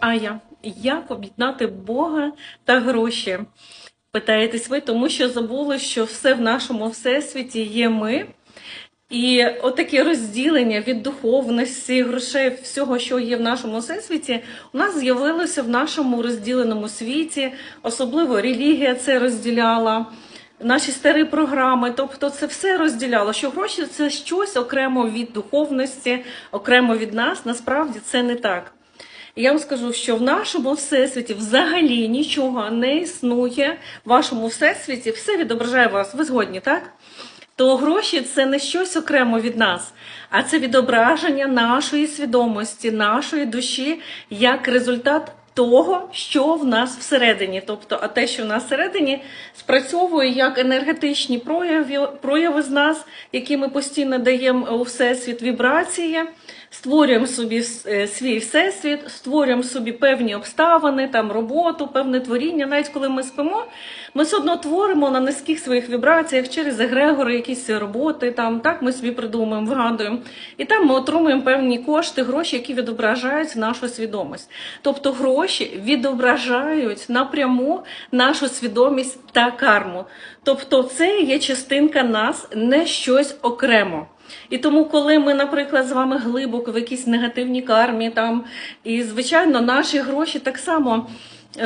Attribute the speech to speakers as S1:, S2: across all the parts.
S1: Ая, як об'єднати Бога та гроші? Питаєтесь ви, тому що забули, що все в нашому всесвіті є ми. І отаке розділення від духовності, грошей, всього, що є в нашому всесвіті, у нас з'явилося в нашому розділеному світі, особливо релігія це розділяла. Наші старі програми, тобто це все розділяло, що гроші це щось окремо від духовності, окремо від нас. Насправді це не так. Я вам скажу, що в нашому всесвіті взагалі нічого не існує. В вашому всесвіті все відображає вас. Ви згодні, так? То гроші це не щось окремо від нас, а це відображення нашої свідомості, нашої душі як результат того, що в нас всередині. Тобто, а те, що в нас всередині, спрацьовує як енергетичні прояви, прояви з нас, які ми постійно даємо у всесвіт вібрації. Створюємо собі е, свій всесвіт, створюємо собі певні обставини, там роботу, певне творіння. Навіть коли ми спимо, ми все одно творимо на низьких своїх вібраціях через егрегори, якісь роботи. Там так ми собі придумуємо, вигадуємо. І там ми отримуємо певні кошти, гроші, які відображають нашу свідомість. Тобто гроші відображають напряму нашу свідомість та карму. Тобто, це є частинка нас, не щось окремо. І тому, коли ми, наприклад, з вами глибоко в якійсь негативній кармі, там і звичайно, наші гроші так само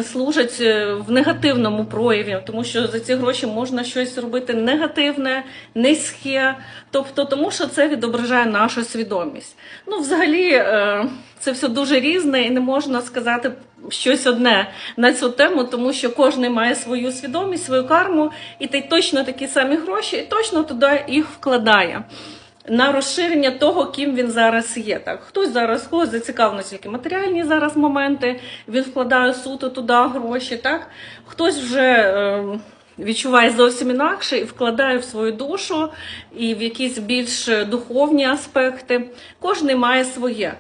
S1: служать е, в негативному прояві, тому що за ці гроші можна щось робити негативне, низьке, тобто тому, що це відображає нашу свідомість. Ну, взагалі, е, це все дуже різне, і не можна сказати щось одне на цю тему, тому що кожен має свою свідомість, свою карму, і ти точно такі самі гроші, і точно туди їх вкладає на розширення того, ким він зараз є. Так, хтось зараз когось зацікавлено тільки матеріальні зараз моменти, він вкладає суто туди гроші. Так, хтось вже. Е, Відчуває зовсім інакше і вкладає в свою душу і в якісь більш духовні аспекти. Кожен має своє.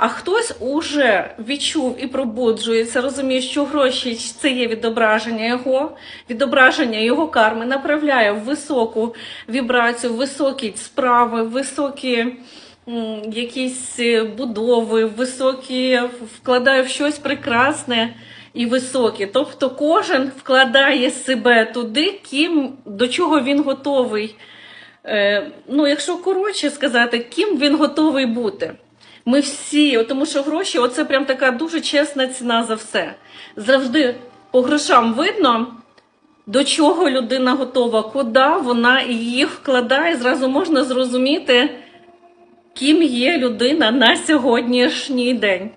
S1: А хтось уже відчув і пробуджується, розуміє, що гроші це є відображення його, відображення його карми, направляє в високу вібрацію, високі справи, високі якісь будови, високі вкладає в щось прекрасне і високе. Тобто кожен вкладає себе туди, ким до чого він готовий. Е, ну, якщо коротше сказати, ким він готовий бути. Ми всі, тому що гроші оце прям така дуже чесна ціна за все. Завжди по грошам видно, до чого людина готова, куди вона їх вкладає. Зразу можна зрозуміти, ким є людина на сьогоднішній день.